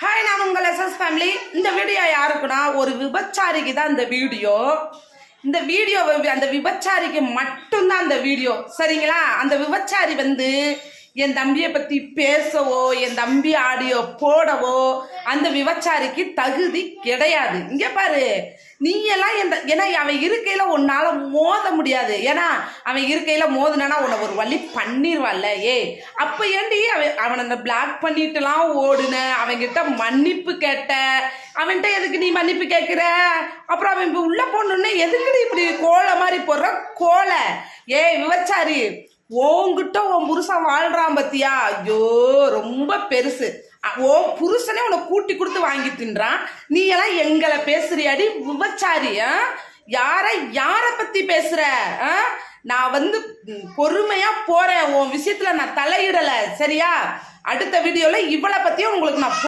Hi நான் உங்கள் SS family இந்த வீடியோ யாருக்குன்னா ஒரு விபச்சாரிக்கு தான் இந்த வீடியோ இந்த வீடியோ அந்த விபச்சாரிக்கு மட்டும்தான் அந்த வீடியோ சரிங்களா? அந்த விபச்சாரி வந்து என் தம்பியை பற்றி பேசவோ என் தம்பி ஆடியோ போடவோ அந்த விபச்சாரிக்கு தகுதி கிடையாது. இங்கே பாரு. நீ எல்லாம் எந்த ஏன்னா அவன் இருக்கையில் உன்னால் மோத முடியாது. ஏன்னா அவன் இருக்கையில் மோதுனா உன்னை ஒரு வழி பண்ணிடுவான்ல ஏ. அப்போ ஏண்டி அவன் அவனை அந்த பிளாக் பண்ணிட்டுலாம் ஓடுன அவன்கிட்ட மன்னிப்பு கேட்ட அவன்கிட்ட எதுக்கு நீ மன்னிப்பு கேட்குற அப்புறம் அவன் இப்போ உள்ளே போனோடனே எதுக்கு நீ இப்படி கோலை மாதிரி போடுற? கோலை ஏய் விவச்சாரி உன்கிட்ட உன் புருஷன் வாழ்கிறான் பத்தியா? ஐயோ ரொம்ப பெருசு. ஓ புருஷனே உன்னை கூட்டி கொடுத்து வாங்கி தின்றான். நீ எல்லாம் எங்களை பேசுறியாடி விபச்சாரி ஆ? யாரை யாரை பத்தி பேசுற? ஆ? நான் வந்து பொறுமையா போறேன். உன் விஷயத்துல நான் தலையிடல. சரியா? அடுத்த வீடியோல இவளை பத்தியும் உங்களுக்கு நான்